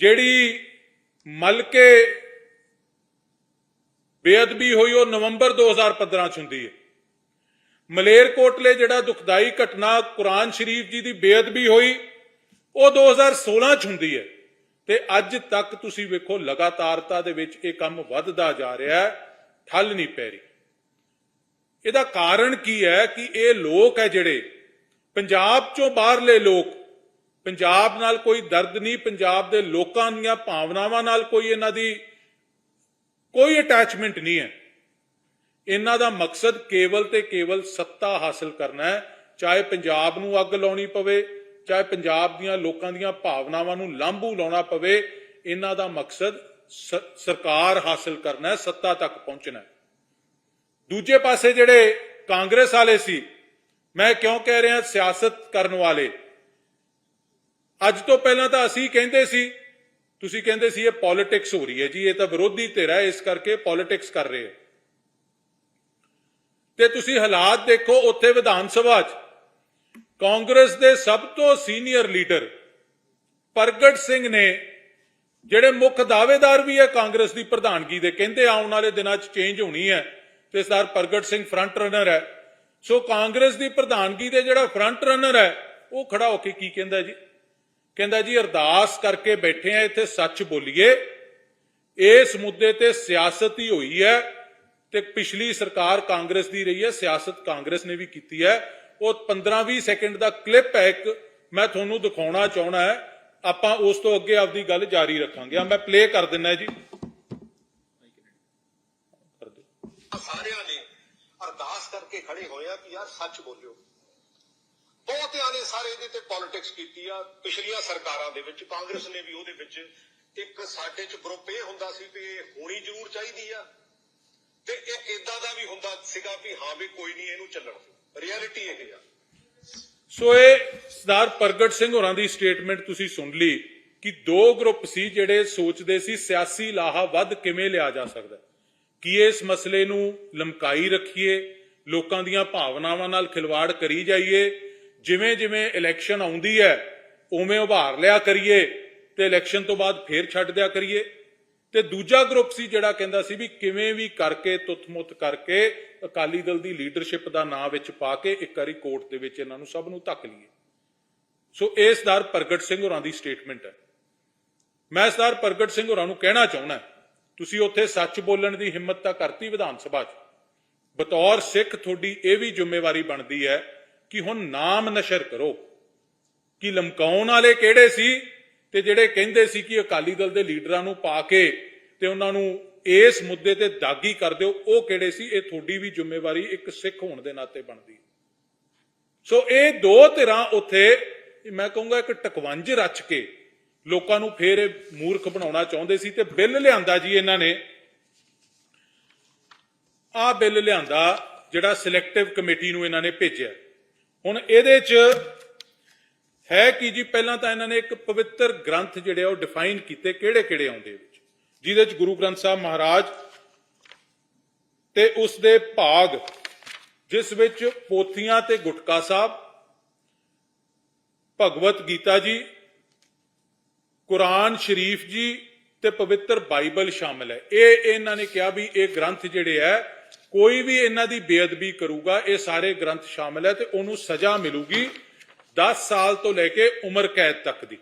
ਜਿਹੜੀ ਮਲਕੇ ਬੇਅਦਬੀ ਹੋਈ ਉਹ ਨਵੰਬਰ 2015 ਚ ਹੁੰਦੀ ਹੈ। ਮਲੇਰਕੋਟਲੇ ਜਿਹੜਾ ਦੁਖਦਾਈ ਘਟਨਾ ਕੁਰਾਨ ਸ਼ਰੀਫ ਜੀ ਦੀ ਬੇਅਦਬੀ ਹੋਈ, ਉਹ 2016 ਚ ਹੁੰਦੀ ਹੈ। ਤੇ ਅੱਜ ਤੱਕ ਤੁਸੀਂ ਵੇਖੋ, ਲਗਾਤਾਰਤਾ ਦੇ ਵਿੱਚ ਇਹ ਕੰਮ ਵੱਧਦਾ ਜਾ ਰਿਹਾ ਹੈ, ਠੱਲ ਨਹੀਂ ਪੈ ਰਹੀ। ਇਹਦਾ ਕਾਰਨ ਕੀ ਹੈ ਕਿ ਇਹ ਲੋਕ ਹੈ ਜਿਹੜੇ, ਪੰਜਾਬ ਚੋਂ ਬਾਹਰਲੇ ਲੋਕ ਪੰਜਾਬ ਨਾਲ ਕੋਈ ਦਰਦ ਨਹੀਂ, ਪੰਜਾਬ ਦੇ ਲੋਕਾਂ ਦੀਆਂ ਭਾਵਨਾਵਾਂ ਨਾਲ ਕੋਈ ਇਹਨਾਂ ਦੀ ਕੋਈ ਅਟੈਚਮੈਂਟ ਨਹੀਂ ਹੈ। ਇਹਨਾਂ ਦਾ ਮਕਸਦ ਕੇਵਲ ਤੇ ਕੇਵਲ ਸੱਤਾ ਹਾਸਲ ਕਰਨਾ ਹੈ। ਚਾਹੇ ਪੰਜਾਬ ਨੂੰ ਅੱਗ ਲਾਉਣੀ ਪਵੇ, ਚਾਹੇ ਪੰਜਾਬ ਦੀਆਂ ਲੋਕਾਂ ਦੀਆਂ ਭਾਵਨਾਵਾਂ ਨੂੰ ਲਾਂਭੂ ਲਾਉਣਾ ਪਵੇ, ਇਹਨਾਂ ਦਾ ਮਕਸਦ ਸਰਕਾਰ ਹਾਸਲ ਕਰਨਾ ਹੈ, ਸੱਤਾ ਤੱਕ ਪਹੁੰਚਣਾ ਹੈ। ਦੂਜੇ ਪਾਸੇ ਜਿਹੜੇ ਕਾਂਗਰਸ ਵਾਲੇ ਸੀ, ਮੈਂ ਕਿਉਂ ਕਹਿ ਰਿਹਾ, ਸਿਆਸਤ ਕਰਨ ਵਾਲੇ ਅੱਜ ਤੋਂ ਪਹਿਲਾਂ ਤਾਂ ਅਸੀਂ ਕਹਿੰਦੇ ਸੀ, ਤੁਸੀਂ ਕਹਿੰਦੇ ਸੀ ਇਹ ਪੋਲਿਟਿਕਸ ਹੋ ਰਹੀ ਹੈ ਜੀ, ਇਹ ਤਾਂ ਵਿਰੋਧੀ ਧਿਰ ਹੈ, ਇਸ ਕਰਕੇ ਪੋਲਿਟਿਕਸ ਕਰ ਰਹੇ ਹੈ। ਤੇ ਤੁਸੀਂ ਹਾਲਾਤ ਦੇਖੋ ਉੱਥੇ ਵਿਧਾਨ ਸਭਾ 'ਚ, ਕਾਂਗਰਸ ਦੇ ਸਭ ਤੋਂ ਸੀਨੀਅਰ ਲੀਡਰ ਪ੍ਰਗਟ ਸਿੰਘ ਨੇ, ਜਿਹੜੇ ਮੁੱਖ ਦਾਅਵੇਦਾਰ ਵੀ ਹੈ ਕਾਂਗਰਸ ਦੀ ਪ੍ਰਧਾਨਗੀ ਦੇ, ਕਹਿੰਦੇ ਆਉਣ ਵਾਲੇ ਦਿਨਾਂ 'ਚ ਚੇਂਜ ਹੋਣੀ ਹੈ ਤੇ ਸਰ ਪ੍ਰਗਟ ਸਿੰਘ ਫਰੰਟ ਰਨਰ ਹੈ। ਸੋ ਕਾਂਗਰਸ ਦੀ ਪ੍ਰਧਾਨਗੀ ਦੇ ਜਿਹੜਾ ਫਰੰਟ ਰਨਰ ਹੈ, ਉਹ ਖੜਾ ਹੋ ਕੇ ਕੀ ਕਹਿੰਦਾ ਜੀ? ਕਹਿੰਦਾ ਜੀ, ਅਰਦਾਸ ਕਰਕੇ ਬੈਠੇ ਆ, ਇੱਥੇ ਸੱਚ ਬੋਲੀਏ। ਇਸ ਮੁੱਦੇ ਤੇ ਸਿਆਸਤ ਹੀ ਹੋਈ ਹੈ ਤੇ ਪਿਛਲੀ ਸਰਕਾਰ ਕਾਂਗਰਸ ਦੀ ਰਹੀ ਹੈ, ਸਿਆਸਤ ਕਾਂਗਰਸ ਨੇ ਵੀ ਕੀਤੀ ਹੈ। ਉਹ 15-20 ਸੈਕਿੰਡ ਦਾ ਕਲਿੱਪ ਹੈ, ਇੱਕ ਮੈਂ ਤੁਹਾਨੂੰ ਦਿਖਾਉਣਾ ਚਾਹਣਾ ਹੈ। ਆਪਾਂ ਉਸ ਤੋਂ ਅੱਗੇ ਆਪਦੀ ਗੱਲ ਜਾਰੀ ਰੱਖਾਂਗੇ। ਆ, ਮੈਂ ਪਲੇ ਕਰ ਦਿੰਦਾ ਜੀ। ਸਾਰਿਆਂ ਨੇ ਅਰਦਾਸ ਕਰਕੇ ਖੜੇ ਹੋਏ ਆ ਕਿ ਯਾਰ ਸੱਚ ਬੋਲਿਓ। ਬਹੁਤਿਆਂ ਨੇ ਸਾਰੇ ਇਹਦੇ ਤੇ ਪੋਲਿਟਿਕਸ ਕੀਤੀ ਆ। ਪਿਛਲੀਆਂ ਸਰਕਾਰਾਂ ਦੇ ਵਿੱਚ, ਕਾਂਗਰਸ ਨੇ ਵੀ ਉਹਦੇ ਵਿੱਚ ਇੱਕ ਸਾਡੇ ਚ ਗਰੁੱਪ ਇਹ ਹੁੰਦਾ ਸੀ ਵੀ ਇਹ ਹੋਣੀ ਜ਼ਰੂਰ ਚਾਹੀਦੀ ਆ। ਤੇ ਇੱਕ ਇਦਾਂ ਦਾ ਵੀ ਹੁੰਦਾ ਸੀਗਾ ਵੀ ਹਾਂ ਵੀ ਕੋਈ ਨਹੀਂ, ਇਹਨੂੰ ਚੱਲਣ ਦਿਓ। ਰਿਐਲਿਟੀ ਇਹ ਆ। ਸੋ ਇਹ ਸਰਦਾਰ ਪ੍ਰਗਟ ਸਿੰਘ ਹੋਰਾਂ ਦੀ ਸਟੇਟਮੈਂਟ ਤੁਸੀਂ ਸੁਣ ਲਈ ਕਿ ਦੋ ਗਰੁੱਪ ਸੀ ਜਿਹੜੇ ਸੋਚਦੇ ਸੀ ਸਿਆਸੀ ਲਾਹਾ ਵੱਧ ਕਿਵੇਂ ਲਿਆ ਜਾ ਸਕਦਾ ਕੀ ਇਸ ਮਸਲੇ ਨੂੰ ਲਮਕਾਈ ਰੱਖੀਏ, ਲੋਕਾਂ ਦੀਆਂ ਭਾਵਨਾਵਾਂ ਨਾਲ ਖਿਲਵਾੜ ਕਰੀ ਜਾਈਏ ਜਿਵੇਂ ਜਿਵੇਂ ਇਲੈਕਸ਼ਨ ਆਉਂਦੀ ਹੈ, ਉਵੇਂ ਉਭਾਰ ਲਿਆ ਕਰੀਏ ਤੇ ਇਲੈਕਸ਼ਨ ਤੋਂ ਬਾਅਦ ਫੇਰ ਛੱਡ ਦਿਆ ਕਰੀਏ। ਤੇ ਦੂਜਾ ਗਰੁੱਪ ਸੀ ਜਿਹੜਾ ਕਹਿੰਦਾ ਸੀ ਵੀ ਕਿਵੇਂ ਵੀ ਕਰਕੇ, ਤੁੱਥ-ਮੁੱਥ ਕਰਕੇ ਅਕਾਲੀ ਦਲ ਦੀ ਲੀਡਰਸ਼ਿਪ ਦਾ ਨਾਂ ਵਿੱਚ ਪਾ ਕੇ ਇੱਕ ਵਾਰੀ ਕੋਰਟ ਦੇ ਵਿੱਚ ਇਹਨਾਂ ਨੂੰ ਸਭ ਨੂੰ ਧੱਕ ਲਈਏ। ਸੋ ਇਹ ਸਰਦਾਰ ਪ੍ਰਗਟ ਸਿੰਘ ਹੋਰਾਂ ਦੀ ਸਟੇਟਮੈਂਟ ਹੈ। ਮੈਂ ਸਰਦਾਰ ਪ੍ਰਗਟ ਸਿੰਘ ਹੋਰਾਂ ਨੂੰ ਕਹਿਣਾ ਚਾਹੁੰਦਾ ਤੁਸੀਂ ਉੱਥੇ ਸੱਚ ਬੋਲਣ ਦੀ ਹਿੰਮਤ ਤਾਂ ਕਰਤੀ ਵਿਧਾਨ ਸਭਾ 'ਚ। ਬਤੌਰ ਸਿੱਖ ਤੁਹਾਡੀ ਇਹ ਵੀ ਜ਼ਿੰਮੇਵਾਰੀ ਬਣਦੀ ਹੈ ਕਿ ਹੁਣ ਨਾਮ ਨਸ਼ਰ ਕਰੋ। ਕਿ ਲਮਕਾਉਣ ਵਾਲੇ ਕਿਹੜੇ ਸੀ ਤੇ ਜਿਹੜੇ ਕਹਿੰਦੇ ਸੀ ਕਿ ਅਕਾਲੀ ਦਲ ਦੇ ਲੀਡਰਾਂ ਨੂੰ ਪਾ ਕੇ ਤੇ ਉਹਨਾਂ ਨੂੰ ਇਸ ਮੁੱਦੇ ਤੇ ਦਾਗੀ ਕਰ ਦਿਓ, ਉਹ ਕਿਹੜੇ ਸੀ? ਇਹ ਤੁਹਾਡੀ ਵੀ ਜ਼ਿੰਮੇਵਾਰੀ ਇੱਕ ਸਿੱਖ ਹੋਣ ਦੇ ਨਾਤੇ ਬਣਦੀ। ਸੋ ਇਹ ਦੋ ਧਿਰਾਂ ਉੱਥੇ, ਮੈਂ ਕਹੂੰਗਾ ਇੱਕ ਟਕਵੰਜ ਰਚ ਕੇ ਲੋਕਾਂ ਨੂੰ ਫੇਰ ਇਹ ਮੂਰਖ ਬਣਾਉਣਾ ਚਾਹੁੰਦੇ ਸੀ ਤੇ ਬਿੱਲ ਲਿਆਂਦਾ ਜੀ ਇਹਨਾਂ ਨੇ। ਆਹ ਬਿੱਲ ਲਿਆਂਦਾ ਜਿਹੜਾ ਸਿਲੈਕਟਿਵ ਕਮੇਟੀ ਨੂੰ ਇਹਨਾਂ ਨੇ ਭੇਜਿਆ। ਹੁਣ ਇਹਦੇ 'ਚ ਹੈ ਕਿ ਜੀ? ਪਹਿਲਾਂ ਤਾਂ ਇਹਨਾਂ ਨੇ ਇੱਕ ਪਵਿੱਤਰ ਗ੍ਰੰਥ ਜਿਹੜੇ ਉਹ ਡਿਫਾਈਨ ਕੀਤੇ ਕਿਹੜੇ ਕਿਹੜੇ ਆਉਂਦੇ ਵਿੱਚ? ਜਿਹਦੇ 'ਚ ਗੁਰੂ ਗ੍ਰੰਥ ਸਾਹਿਬ ਮਹਾਰਾਜ ਤੇ ਉਸ ਦੇ ਭਾਗ, ਜਿਸ ਵਿੱਚ ਪੋਥੀਆਂ ਤੇ ਗੁਟਕਾ ਸਾਹਿਬ, ਭਗਵਤ ਗੀਤਾ ਜੀ, ਕੁਰਾਨ ਸ਼ਰੀਫ ਜੀ ਤੇ ਪਵਿੱਤਰ ਬਾਈਬਲ ਸ਼ਾਮਲ ਹੈ। ਇਹ ਇਹਨਾਂ ਨੇ ਕਿਹਾ ਵੀ ਇਹ ਗ੍ਰੰਥ ਜਿਹੜੇ ਹੈ ਕੋਈ ਵੀ ਇਹਨਾਂ ਦੀ ਬੇਅਦਬੀ ਕਰੂਗਾ ਇਹ ਸਾਰੇ ਗ੍ਰੰਥ ਸ਼ਾਮਲ ਹੈ ਤੇ ਉਹਨੂੰ ਸਜ਼ਾ ਮਿਲੂਗੀ 10 ਸਾਲ ਤੋਂ ਲੈ ਕੇ ਉਮਰ ਕੈਦ ਤੱਕ ਦੀ।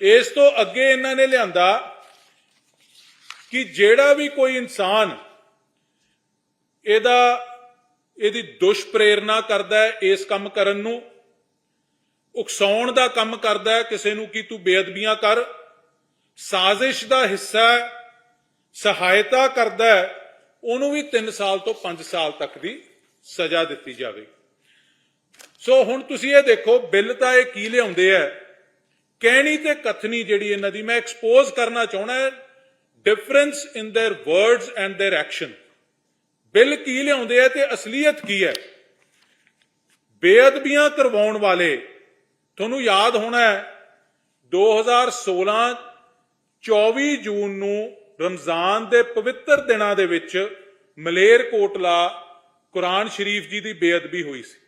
ਇਸ ਤੋਂ ਅੱਗੇ ਇਹਨਾਂ ਨੇ ਲਿਆਂਦਾ ਕਿ ਜਿਹੜਾ ਵੀ ਕੋਈ ਇਨਸਾਨ ਇਹਦਾ ਇਹਦੀ ਦੁਸ਼ਪ੍ਰੇਰਣਾ ਕਰਦਾ ਹੈ ਇਸ ਕੰਮ ਕਰਨ ਨੂੰ ਉਕਸਾਉਣ ਦਾ ਕੰਮ ਕਰਦਾ ਹੈ ਕਿਸੇ ਨੂੰ ਕਿ ਤੂੰ ਬੇਅਦਬੀਆਂ ਕਰ ਸਾਜ਼ਿਸ਼ ਦਾ ਹਿੱਸਾ ਸਹਾਇਤਾ ਕਰਦਾ ਹੈ, ਉਹਨੂੰ ਵੀ 3 ਸਾਲ ਤੋਂ 5 ਸਾਲ ਤੱਕ ਦੀ ਸਜ਼ਾ ਦਿੱਤੀ ਜਾਵੇ ਸੋ ਹੁਣ ਤੁਸੀਂ ਇਹ ਦੇਖੋ ਬਿੱਲ ਤਾਂ ਇਹ ਕੀ ਲਿਆਉਂਦੇ ਆ ਕਹਿਣੀ ਤੇ ਕਥਨੀ ਜਿਹੜੀ ਇਹਨਾਂ ਦੀ ਮੈਂ ਐਕਸਪੋਜ਼ ਕਰਨਾ ਚਾਹਣਾ ਹੈ difference in their words and their action bill ਕੀ ਲਿਆਉਂਦੇ ਆ ਤੇ ਅਸਲੀਅਤ ਕੀ ਹੈ ਬੇਅਦਬੀਆਂ ਕਰਵਾਉਣ ਵਾਲੇ ਤੁਹਾਨੂੰ ਯਾਦ ਹੋਣਾ ਹੈ 2016 24 ਜੂਨ ਨੂੰ ਰਮਜ਼ਾਨ ਦੇ ਪਵਿੱਤਰ ਦਿਨਾਂ ਦੇ ਵਿੱਚ ਮਲੇਰਕੋਟਲਾ ਕੁਰਾਨ ਸ਼ਰੀਫ ਜੀ ਦੀ ਬੇਅਦਬੀ ਹੋਈ ਸੀ।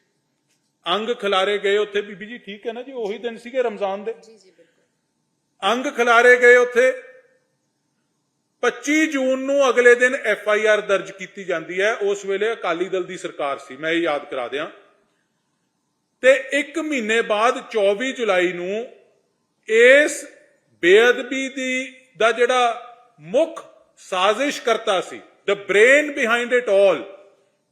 ਅੰਗ ਖਿਲਾਰੇ ਗਏ ਉੱਥੇ ਬੀਬੀ ਜੀ ਠੀਕ ਹੈ ਨਾ ਜੀ? ਉਹੀ ਦਿਨ ਸੀਗੇ ਰਮਜ਼ਾਨ ਦੇ? ਜੀ ਜੀ ਬਿਲਕੁਲ। ਅੰਗ ਖਿਲਾਰੇ ਗਏ ਉੱਥੇ। 25 ਜੂਨ ਨੂੰ ਅਗਲੇ ਦਿਨ ਐਫ ਆਈ ਆਰ ਦਰਜ ਕੀਤੀ ਜਾਂਦੀ ਹੈ। ਉਸ ਵੇਲੇ ਅਕਾਲੀ ਦਲ ਦੀ ਸਰਕਾਰ ਸੀ। ਮੈਂ ਇਹ ਯਾਦ ਕਰਾ ਦਿਆਂ। ਤੇ 1 ਮਹੀਨੇ ਬਾਅਦ 24 ਜੁਲਾਈ ਨੂੰ ਇਸ ਬੇਅਦਬੀ ਦੀ ਦਾ ਜਿਹੜਾ ਮੁੱਖ ਸਾਜ਼ਿਸ਼ ਕਰਤਾ ਸੀ। The brain behind it all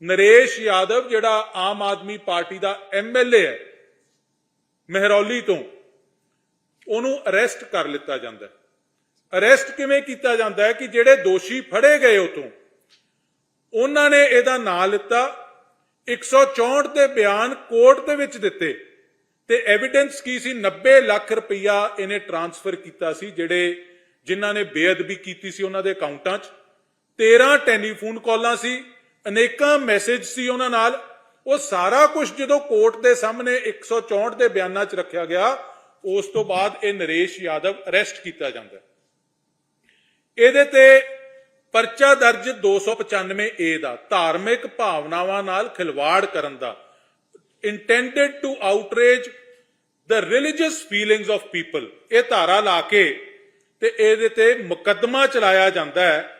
Naresh Yadav, ਜਿਹੜਾ ਆਮ ਆਦਮੀ ਪਾਰਟੀ ਦਾ ਐਮਐਲਏ ਹੈ, ਮਹਿਰੌਲੀ ਤੋਂ, ਉਹਨੂੰ ਅਰੈਸਟ ਕਰ ਲਿੱਤਾ ਜਾਂਦਾ ਹੈ। ਅਰੈਸਟ ਕਿਵੇਂ ਕੀਤਾ ਜਾਂਦਾ ਹੈ ਕਿ ਜਿਹੜੇ ਦੋਸ਼ੀ ਫੜੇ ਗਏ ਉਤੋਂ, ਉਹਨਾਂ ਨੇ ਇਹਦਾ ਨਾਂ ਲਿੱਤਾ 164 ਦੇ ਬਿਆਨ ਕੋਰਟ ਦੇ ਵਿੱਚ ਦਿੱਤੇ, ਤੇ ਐਵੀਡੈਂਸ ਕੀ ਸੀ? 90 ਲੱਖ ਰੁਪਈਆ ਇਹਨੇ ਟ੍ਰਾਂਸਫਰ ਕੀਤਾ ਸੀ, ਜਿਹੜੇ ਜਿਨ੍ਹਾਂ ਨੇ ਬੇਅਦਬੀ ਕੀਤੀ ਸੀ ਉਹਨਾਂ ਦੇ ਅਕਾਊਂਟਾਂ 'ਚ। 13 ਟੈਲੀਫੋਨ ਕਾਲਾਂ ਸੀ, ਅਨੇਕਾਂ ਮੈਸੇਜ ਸੀ ਉਹਨਾਂ ਨਾਲ। ਉਹ ਸਾਰਾ ਕੁਝ ਜਦੋਂ ਕੋਰਟ ਦੇ ਸਾਹਮਣੇ 164 ਦੇ ਬਿਆਨਾਂ 'ਚ ਰੱਖਿਆ ਗਿਆ, ਉਸ ਤੋਂ ਬਾਅਦ ਇਹ ਨਰੇਸ਼ ਯਾਦਵ ਅਰੈਸਟ ਕੀਤਾ ਜਾਂਦਾ ਹੈ। ਇਹਦੇ ਤੇ ਪਰਚਾ ਦਰਜ 295 ਏ ਦਾ, ਧਾਰਮਿਕ ਭਾਵਨਾਵਾਂ ਨਾਲ ਖਿਲਵਾੜ ਕਰਨ ਦਾ। Intended to outrage the religious feelings of people ਇਹ ਧਾਰਾ ਲਾ ਕੇ ਤੇ ਇਹਦੇ ਤੇ ਮੁਕੱਦਮਾ ਚਲਾਇਆ ਜਾਂਦਾ ਹੈ।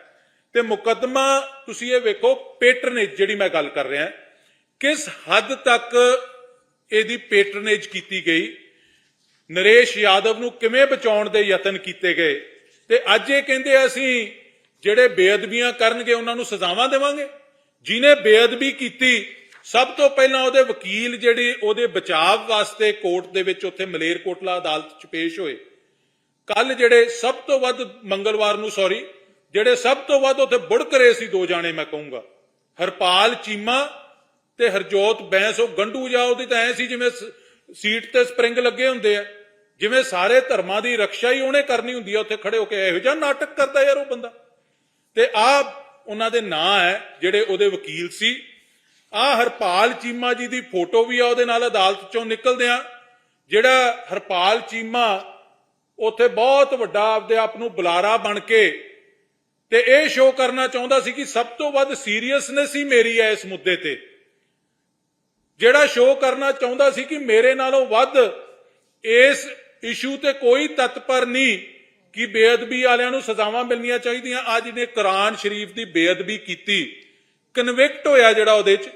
ਤੇ ਮੁਕੱਦਮਾ ਤੁਸੀਂ ਇਹ ਵੇਖੋ ਪੇਟਰਨੇਜ ਜਿਹੜੀ ਮੈਂ ਗੱਲ ਕਰ ਰਿਹਾ, ਕਿਸ ਹੱਦ ਤੱਕ ਇਹਦੀ ਪੇਟਰਨੇਜ ਕੀਤੀ ਗਈ? ਨਰੇਸ਼ ਯਾਦਵ ਨੂੰ ਕਿਵੇਂ ਬਚਾਉਣ ਦੇ ਯਤਨ ਕੀਤੇ ਗਏ? ਤੇ ਅੱਜ ਇਹ ਕਹਿੰਦੇ ਅਸੀਂ ਜਿਹੜੇ ਬੇਅਦਬੀਆਂ ਕਰਨਗੇ, ਉਹਨਾਂ ਨੂੰ ਸਜ਼ਾਵਾਂ ਦੇਵਾਂਗੇ। ਜਿਨੇ ਬੇਅਦਬੀ ਕੀਤੀ, ਸਭ ਤੋਂ ਪਹਿਲਾਂ ਉਹਦੇ ਵਕੀਲ ਜਿਹੜੇ, ਉਹਦੇ ਬਚਾਅ ਵਾਸਤੇ ਕੋਰਟ ਦੇ ਵਿੱਚ ਉੱਥੇ ਮਲੇਰਕੋਟਲਾ ਅਦਾਲਤ 'ਚ ਪੇਸ਼ ਹੋਏ। ਕੱਲ ਜਿਹੜੇ ਸਭ ਤੋਂ ਵੱਧ ਮੰਗਲਵਾਰ ਨੂੰ ਸੌਰੀ ਜਿਹੜੇ ਸਭ ਤੋਂ ਵੱਧ ਉੱਥੇ ਬੁੜਕ ਰਹੇ ਸੀ ਦੋ ਜਾਣੇ, ਮੈਂ ਕਹੂੰਗਾ। ਹਰਪਾਲ ਚੀਮਾ ਤੇ ਹਰਜੋਤ ਬੈਂਸ, ਉਹ ਗੰਡੂ ਜਾ ਉਹਦੀ ਤਾਂ ਐ ਸੀ ਜਿਵੇਂ ਸੀਟ ਤੇ ਸਪਰਿੰਗ ਲੱਗੇ ਹੁੰਦੇ ਆ। ਜਿਵੇਂ ਸਾਰੇ ਧਰਮਾਂ ਦੀ ਰੱਖਿਆ ਹੀ ਉਹਨੇ ਕਰਨੀ ਹੁੰਦੀ ਆ, ਉੱਥੇ ਖੜੇ ਹੋ ਕੇ ਇਹੋ ਜਿਹਾ ਨਾਟਕ ਕਰਦਾ ਯਾਰ ਉਹ ਬੰਦਾ। ਤੇ ਆ ਉਹਨਾਂ ਦੇ ਨਾਂ ਹੈ ਜਿਹੜੇ ਉਹਦੇ ਵਕੀਲ ਸੀ। ਆ ਹਰਪਾਲ ਚੀਮਾ ਜੀ ਦੀ ਫੋਟੋ ਵੀ ਆ ਉਹਦੇ ਨਾਲ ਅਦਾਲਤ ਚੋਂ ਨਿਕਲਦਿਆਂ, ਜਿਹੜਾ ਹਰਪਾਲ ਚੀਮਾ ਉੱਥੇ ਬਹੁਤ ਵੱਡਾ ਆਪਦੇ ਆਪ ਨੂੰ ਬੁਲਾਰਾ ਬਣ ਕੇ ਤੇ ਇਹ ਸ਼ੋਅ ਕਰਨਾ ਚਾਹੁੰਦਾ ਸੀ ਕਿ ਸਭ ਤੋਂ ਵੱਧ ਸੀਰੀਅਸਨੈਸ ਹੀ ਮੇਰੀ ਹੈ ਇਸ ਮੁੱਦੇ ਤੇ। ਜਿਹੜਾ ਸ਼ੋਅ ਕਰਨਾ ਚਾਹੁੰਦਾ ਸੀ ਕਿ ਮੇਰੇ ਨਾਲੋਂ ਵੱਧ ਇਸ ਇਸ਼ੂ ਤੇ ਕੋਈ ਤਤਪਰ ਨਹੀਂ ਕਿ ਬੇਅਦਬੀ ਵਾਲਿਆਂ ਨੂੰ ਸਜ਼ਾਵਾਂ ਮਿਲਣੀਆਂ ਚਾਹੀਦੀਆਂ। ਅੱਜ ਨੇ ਕੁਰਾਨ ਸ਼ਰੀਫ ਦੀ ਬੇਅਦਬੀ ਕੀਤੀ। ਕਨਵਿਕਟ ਹੋਇਆ ਜਿਹੜਾ ਉਹਦੇ 'ਚ।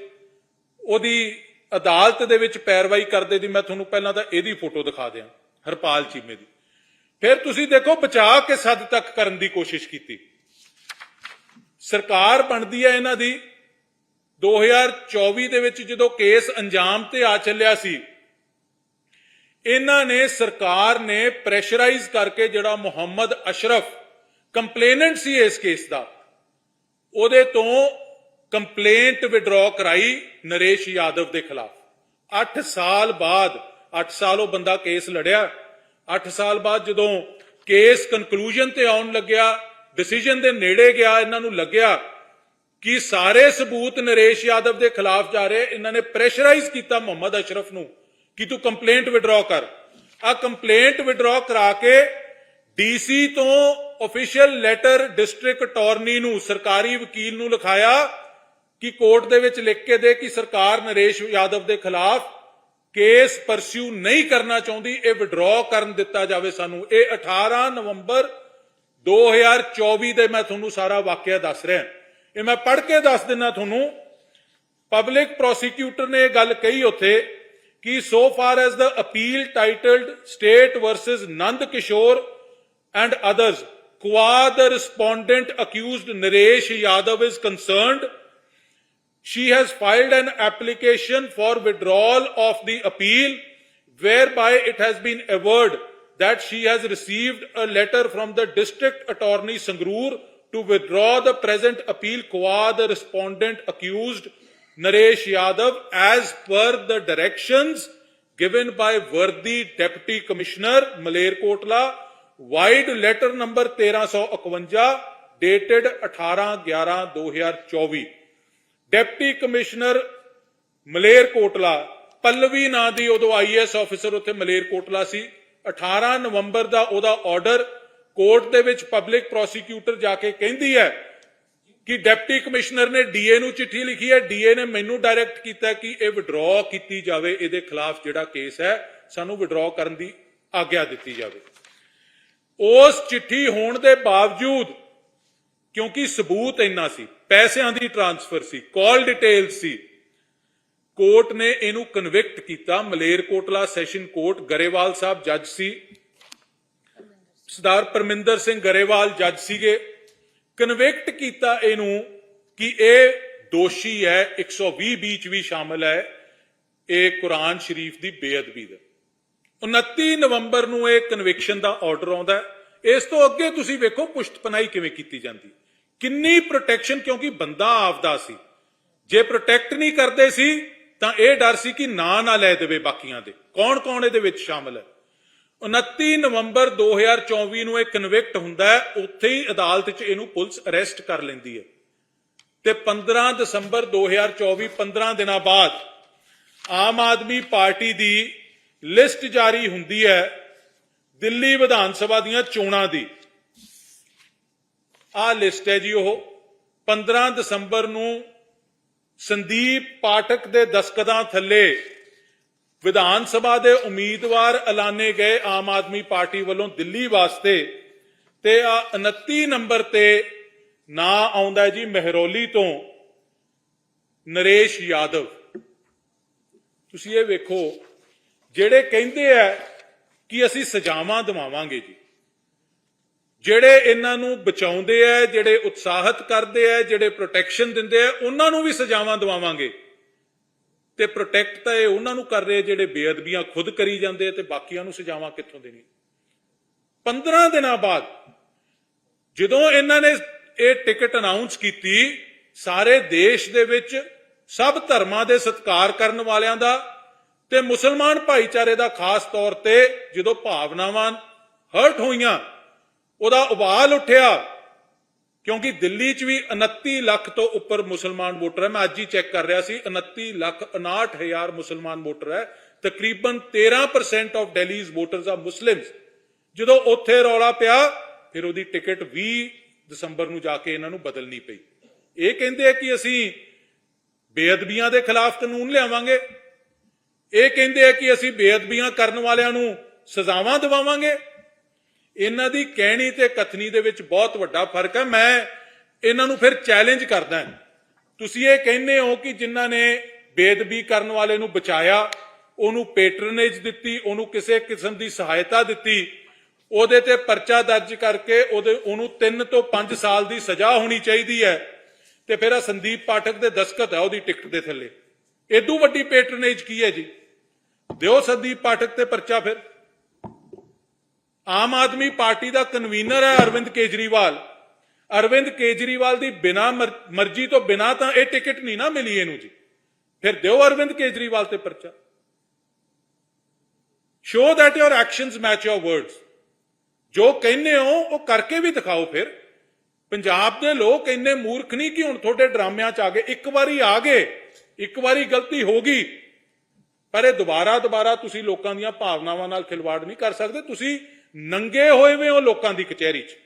ਉਹਦੀ ਅਦਾਲਤ ਦੇ ਵਿੱਚ ਪੈਰਵਾਈ ਕਰਦੇ ਦੀ ਮੈਂ ਤੁਹਾਨੂੰ ਪਹਿਲਾਂ ਤਾਂ ਇਹਦੀ ਫੋਟੋ ਦਿਖਾ ਦਿਆਂ। ਹਰਪਾਲ ਚੀਮੇ ਦੀ। ਫਿਰ ਤੁਸੀਂ ਦੇਖੋ ਬਚਾ ਕੇ ਸੱਦ ਤੱਕ ਕਰਨ ਦੀ ਕੋਸ਼ਿਸ਼ ਕੀਤੀ। ਸਰਕਾਰ ਬਣਦੀ ਹੈ ਇਹਨਾਂ ਦੀ। 2024 ਦੇ ਵਿੱਚ ਜਦੋਂ ਕੇਸ ਅੰਜਾਮ ਤੇ ਆ ਚੱਲਿਆ ਸੀ, ਇਹਨਾਂ ਨੇ ਸਰਕਾਰ ਨੇ ਪ੍ਰੈਸ਼ਰਾਈਜ਼ ਕਰਕੇ ਜਿਹੜਾ ਮੁਹੰਮਦ ਅਸ਼ਰਫ ਕੰਪਲੇਨੈਂਟ ਸੀ ਇਸ ਕੇਸ ਦਾ, ਉਹਦੇ ਤੋਂ ਕੰਪਲੇਂਟ ਵਿਡਰਾ ਕਰਾਈ ਨਰੇਸ਼ ਯਾਦਵ ਦੇ ਖਿਲਾਫ। 8 ਸਾਲ ਬਾਅਦ 8 ਸਾਲ ਉਹ ਬੰਦਾ ਕੇਸ ਲੜਿਆ। 8 ਸਾਲ ਬਾਅਦ ਜਦੋਂ ਕੇਸ ਕਨਕਲੂਜਨ ਤੇ ਆਉਣ ਲੱਗਿਆ ਡਿਸੀਜਨ ਦੇ ਨੇੜੇ ਗਿਆ, ਇਹਨਾਂ ਨੂੰ ਲੱਗਿਆ ਕਿ ਸਾਰੇ ਸਬੂਤ ਨਰੇਸ਼ ਯਾਦਵ ਦੇ ਖਿਲਾਫ ਜਾ ਰਹੇ, ਇਹਨਾਂ ਨੇ ਪ੍ਰੈਸ਼ਰਾਈਜ਼ ਕੀਤਾ ਮੁਹੰਮਦ ਅਸ਼ਰਫ ਨੂੰ ਕਿ ਤੂੰ ਕੰਪਲੇਂਟ ਵਿਡਰਾ ਕਰ। ਆ ਕੰਪਲੇਂਟ ਵਿਡਰਾ ਕਰਾ ਕੇ ਡੀਸੀ ਤੋਂ ਅਫੀਸ਼ੀਅਲ ਲੈਟਰ ਡਿਸਟ੍ਰਿਕਟ ਅਟਾਰਨੀ ਨੂੰ, ਸਰਕਾਰੀ ਵਕੀਲ ਨੂੰ ਲਿਖਾਇਆ ਕਿ ਕੋਰਟ ਦੇ ਵਿੱਚ ਲਿਖ ਕੇ ਦੇ ਕਿ ਸਰਕਾਰ ਨਰੇਸ਼ ਯਾਦਵ ਦੇ ਖਿਲਾਫ ਕੇਸ ਪਰਸਿਊ ਨਹੀਂ ਕਰਨਾ ਚਾਹੁੰਦੀ ਇਹ ਵਿਡਰਾ ਕਰਨ ਦਿੱਤਾ ਜਾਵੇ ਸਾਨੂੰ। ਇਹ 18 ਨਵੰਬਰ 2024 ਦੇ ਮੈਂ ਤੁਹਾਨੂੰ ਸਾਰਾ ਵਾਕਿਆ ਦੱਸ ਰਿਹਾ। ਇਹ ਮੈਂ ਪੜ੍ਹ ਕੇ ਦੱਸ ਦਿੰਨਾ ਤੁਹਾਨੂੰ। ਪਬਲਿਕ ਪ੍ਰੋਸੀਕਿਊਟਰ ਨੇ ਇਹ ਗੱਲ ਕਹੀ ਉੱਥੇ ਕਿ so far as the appeal titled state versus Nand Kishore and others qua the respondent accused Naresh Yadav is concerned, she has filed an application for withdrawal of the appeal whereby it has been averred that she has received a letter from the district attorney Sangrur to withdraw the present appeal qua the respondent accused Naresh Yadav as per the directions given by worthy deputy commissioner Malerkotla wide letter number 1351 dated 18/11/2024 deputy commissioner Malerkotla Pallavi ਨਾਂ ਦੀ ਉਦੋਂ is officer ਉੱਥੇ ਮਲੇਰਕੋਟਲਾ ਸੀ। 18 ਨਵੰਬਰ ਦਾ ਉਹਦਾ order court ਦੇ ਵਿੱਚ public prosecutor ਜਾ ਕੇ ਕਹਿੰਦੀ ਹੈ ਕਿ ਡਿਪਟੀ ਕਮਿਸ਼ਨਰ ਨੇ ਡੀਏ ਨੂੰ ਚਿੱਠੀ ਲਿਖੀ ਹੈ ਡੀਏ ਨੇ ਮੈਨੂੰ ਡਾਇਰੈਕਟ ਕੀਤਾ ਕਿ ਇਹ ਵਿਡਰਾ ਕੀਤੀ ਜਾਵੇ, ਇਹਦੇ ਖਿਲਾਫ ਜਿਹੜਾ ਕੇਸ ਹੈ ਸਾਨੂੰ ਵਿਡਰਾ ਕਰਨ ਦੀ ਆਗਿਆ ਦਿੱਤੀ ਜਾਵੇ। ਉਸ ਚਿੱਠੀ ਹੋਣ ਦੇ ਬਾਵਜੂਦ, ਕਿਉਂਕਿ ਸਬੂਤ ਇੰਨਾ ਸੀ ਪੈਸਿਆਂ ਦੀ ਟ੍ਰਾਂਸਫਰ ਸੀ ਕਾਲ ਡਿਟੇਲ ਸੀ। ਕੋਰਟ ਨੇ ਇਹਨੂੰ ਕਨਵਿਕਟ ਕੀਤਾ ਮਲੇਰਕੋਟਲਾ ਸੈਸ਼ਨ ਕੋਰਟ ਗਰੇਵਾਲ ਸਾਹਿਬ ਜੱਜ ਸੀ। ਸਰਦਾਰ ਪਰਮਿੰਦਰ ਸਿੰਘ ਗਰੇਵਾਲ ਜੱਜ ਸੀਗੇ। ਕਨਵਿਕਟ ਕੀਤਾ ਇਹਨੂੰ ਕਿ ਇਹ ਦੋਸ਼ੀ ਹੈ 120 ਵਿੱਚ ਵੀ ਸ਼ਾਮਲ ਹੈ, ਇਹ ਕੁਰਾਨ ਸ਼ਰੀਫ ਦੀ ਬੇਅਦਬੀ ਦਾ। 29 ਨਵੰਬਰ ਨੂੰ ਇਹ ਕਨਵਿਕਸ਼ਨ ਦਾ ਆਰਡਰ ਆਉਂਦਾ ਇਸ ਤੋਂ ਅੱਗੇ ਤੁਸੀਂ ਵੇਖੋ ਪੁਸ਼ਤਪਨਾਈ ਕਿਵੇਂ ਕੀਤੀ ਜਾਂਦੀ। ਕਿੰਨੀ ਪ੍ਰੋਟੈਕਸ਼ਨ ਕਿਉਂਕਿ ਬੰਦਾ ਆਪਦਾ ਸੀ। ਜੇ ਪ੍ਰੋਟੈਕਟ ਨਹੀਂ ਕਰਦੇ ਸੀ, ਤਾਂ ਇਹ ਡਰ ਸੀ ਕਿ ਨਾਂ ਨਾ ਲੈ ਦੇਵੇ ਬਾਕੀਆਂ ਦੇ। ਕੌਣ ਕੌਣ ਇਹਦੇ ਵਿੱਚ ਸ਼ਾਮਲ ਹੈ? 29 ਨਵੰਬਰ 2024 ਨੂੰ ਇਹ ਕਨਵਿਕਟ ਹੁੰਦਾ ਹੈ, ਉੱਥੇ ਹੀ ਅਦਾਲਤ 'ਚ ਇਹਨੂੰ ਪੁਲਿਸ ਅਰੈਸਟ ਕਰ ਲੈਂਦੀ ਹੈ। ਤੇ 15 ਦਸੰਬਰ 2024 15 ਦਿਨਾਂ ਬਾਅਦ ਆਮ ਆਦਮੀ ਪਾਰਟੀ ਦੀ ਲਿਸਟ ਜਾਰੀ ਹੁੰਦੀ ਹੈ ਦਿੱਲੀ ਵਿਧਾਨ ਸਭਾ ਦੀਆਂ ਚੋਣਾਂ ਦੀ। ਆਹ ਲਿਸਟ ਹੈ ਜੀ ਉਹ। 15 ਦਸੰਬਰ ਨੂੰ ਸੰਦੀਪ ਪਾਠਕ ਦੇ ਦਸਕਦਾਂ ਥੱਲੇ ਵਿਧਾਨ ਸਭਾ ਦੇ ਉਮੀਦਵਾਰ ਐਲਾਨੇ ਗਏ ਆਮ ਆਦਮੀ ਪਾਰਟੀ ਵੱਲੋਂ ਦਿੱਲੀ ਵਾਸਤੇ ਤੇ ਆ 29 ਨੰਬਰ ਤੇ ਨਾਂ ਆਉਂਦਾ ਜੀ ਮਹਿਰੌਲੀ ਤੋਂ ਨਰੇਸ਼ ਯਾਦਵ। ਤੁਸੀਂ ਇਹ ਵੇਖੋ, ਜਿਹੜੇ ਕਹਿੰਦੇ ਆ ਕਿ ਅਸੀਂ ਸਜ਼ਾਵਾਂ ਦਿਵਾਵਾਂਗੇ ਜੀ। ਜਿਹੜੇ ਇਹਨਾਂ ਨੂੰ ਬਚਾਉਂਦੇ ਆ ਜਿਹੜੇ ਉਤਸ਼ਾਹਿਤ ਕਰਦੇ ਆ ਜਿਹੜੇ ਪ੍ਰੋਟੈਕਸ਼ਨ ਦਿੰਦੇ ਆ ਉਹਨਾਂ ਨੂੰ ਵੀ ਸਜ਼ਾਵਾਂ ਦਿਵਾਵਾਂਗੇ। ਤੇ ਪ੍ਰੋਟੈਕਟ ਤਾਂ ਇਹ ਉਹਨਾਂ ਨੂੰ ਕਰ ਰਹੇ ਜਿਹੜੇ ਬੇਅਦਬੀਆਂ ਖੁਦ ਕਰੀ ਜਾਂਦੇ ਤੇ ਬਾਕੀਆਂ ਨੂੰ ਸਜ਼ਾਵਾਂ ਕਿੱਥੋਂ ਦੇਣੀ 15 ਦਿਨਾਂ ਬਾਅਦ ਜਦੋਂ ਇਹਨਾਂ ਨੇ ਇਹ ਟਿਕਟ ਅਨਾਉਂਸ ਕੀਤੀ, ਸਾਰੇ ਦੇਸ਼ ਦੇ ਵਿੱਚ ਸਭ ਧਰਮਾਂ ਦੇ ਸਤਿਕਾਰ ਕਰਨ ਵਾਲਿਆਂ ਦਾ ਤੇ ਮੁਸਲਮਾਨ ਭਾਈਚਾਰੇ ਦਾ ਖਾਸ ਤੌਰ ਤੇ ਜਦੋਂ ਭਾਵਨਾਵਾਂ ਹਰਟ ਹੋਈਆਂ ਉਹਦਾ ਉਬਾਲ ਉੱਠਿਆ। ਕਿਉਂਕਿ ਦਿੱਲੀ 'ਚ ਵੀ 29 ਲੱਖ ਤੋਂ ਉੱਪਰ ਮੁਸਲਮਾਨ ਵੋਟਰ ਹੈ। ਮੈਂ ਅੱਜ ਹੀ ਚੈੱਕ ਕਰ ਰਿਹਾ ਸੀ 29 ਲੱਖ 59 ਹਜ਼ਾਰ ਮੁਸਲਮਾਨ ਵੋਟਰ ਹੈ। ਤਕਰੀਬਨ 13% of Delhi's voters are Muslims ਜਦੋਂ ਉੱਥੇ ਰੌਲਾ ਪਿਆ, ਫਿਰ ਉਹਦੀ ਟਿਕਟ 20 ਦਸੰਬਰ ਨੂੰ ਜਾ ਕੇ ਇਹਨਾਂ ਨੂੰ ਬਦਲਣੀ ਪਈ। ਇਹ ਕਹਿੰਦੇ ਆ ਕਿ ਅਸੀਂ ਬੇਅਦਬੀਆਂ ਦੇ ਖਿਲਾਫ ਕਾਨੂੰਨ ਲਿਆਵਾਂਗੇ। ਇਹ ਕਹਿੰਦੇ ਆ ਕਿ ਅਸੀਂ ਬੇਅਦਬੀਆਂ ਕਰਨ ਵਾਲਿਆਂ ਨੂੰ ਸਜ਼ਾਵਾਂ ਦਿਵਾਵਾਂਗੇ। ਇਹਨਾਂ ਦੀ ਕਹਿਣੀ ਤੇ ਕਥਨੀ ਦੇ ਵਿੱਚ ਬਹੁਤ ਵੱਡਾ ਫ਼ਰਕ ਹੈ। ਮੈਂ ਇਹਨਾਂ ਨੂੰ ਫਿਰ ਚੈਲੰਜ ਕਰਦਾ ਤੁਸੀਂ ਇਹ ਕਹਿੰਦੇ ਹੋ ਕਿ ਜਿਨ੍ਹਾਂ ਨੇ ਬੇਦਬੀ ਕਰਨ ਵਾਲੇ ਨੂੰ ਬਚਾਇਆ, ਉਹਨੂੰ ਪੈਟਰਨੇਜ ਦਿੱਤੀ, ਉਹਨੂੰ ਕਿਸੇ ਕਿਸਮ ਦੀ ਸਹਾਇਤਾ ਦਿੱਤੀ, ਉਹਦੇ ਤੇ ਪਰਚਾ ਦਰਜ ਕਰਕੇ ਉਹਦੇ, ਉਹਨੂੰ 3 ਤੋਂ 5 ਸਾਲ ਦੀ ਸਜ਼ਾ ਹੋਣੀ ਚਾਹੀਦੀ ਹੈ। ਤੇ ਫਿਰ ਆ ਸੰਦੀਪ ਪਾਠਕ ਦੇ ਦਸਖਤ ਹੈ ਉਹਦੀ ਟਿਕਟ ਦੇ ਥੱਲੇ। ਇਦੋਂ ਵੱਡੀ ਪੈਟਰਨੇਜ ਕੀ ਹੈ ਜੀ? ਦਿਓ ਸੰਦੀਪ ਪਾਠਕ ਤੇ ਪਰਚਾ ਫਿਰ। ਆਮ ਆਦਮੀ ਪਾਰਟੀ ਦਾ ਕਨਵੀਨਰ ਹੈ ਅਰਵਿੰਦ ਕੇਜਰੀਵਾਲ। ਅਰਵਿੰਦ ਕੇਜਰੀਵਾਲ ਦੀ ਬਿਨਾ ਮਰਜ਼ੀ ਤੋਂ ਬਿਨਾ ਤਾਂ ਇਹ ਟਿਕਟ ਨਹੀਂ ਨਾ ਮਿਲੀ ਇਹਨੂੰ ਜੀ। ਫਿਰ ਦਿਓ ਅਰਵਿੰਦ ਕੇਜਰੀਵਾਲ ਤੇ ਪਰਚਾ। Show that your actions match your words ਜੋ ਕਹਿੰਦੇ ਹੋ, ਉਹ ਕਰਕੇ ਵੀ ਦਿਖਾਓ ਫਿਰ। ਪੰਜਾਬ ਦੇ ਲੋਕ ਇੰਨੇ ਮੂਰਖ ਨਹੀਂ ਕਿ ਹੁਣ ਤੁਹਾਡੇ ਡਰਾਮਿਆਂ 'ਚ ਆ ਗਏ। ਇੱਕ ਵਾਰੀ ਆ ਗਏ, ਇੱਕ ਵਾਰੀ ਗਲਤੀ ਹੋ ਗਈ। ਪਰ ਇਹ ਦੁਬਾਰਾ ਦੁਬਾਰਾ ਤੁਸੀਂ ਲੋਕਾਂ ਦੀਆਂ ਭਾਵਨਾਵਾਂ ਨਾਲ ਖਿਲਵਾੜ ਨਹੀਂ ਕਰ ਸਕਦੇ। ਤੁਸੀਂ ਨੰਗੇ ਹੋਏ ਵੇ ਉਹ ਲੋਕਾਂ ਦੀ ਕਚਹਿਰੀ 'ਚ।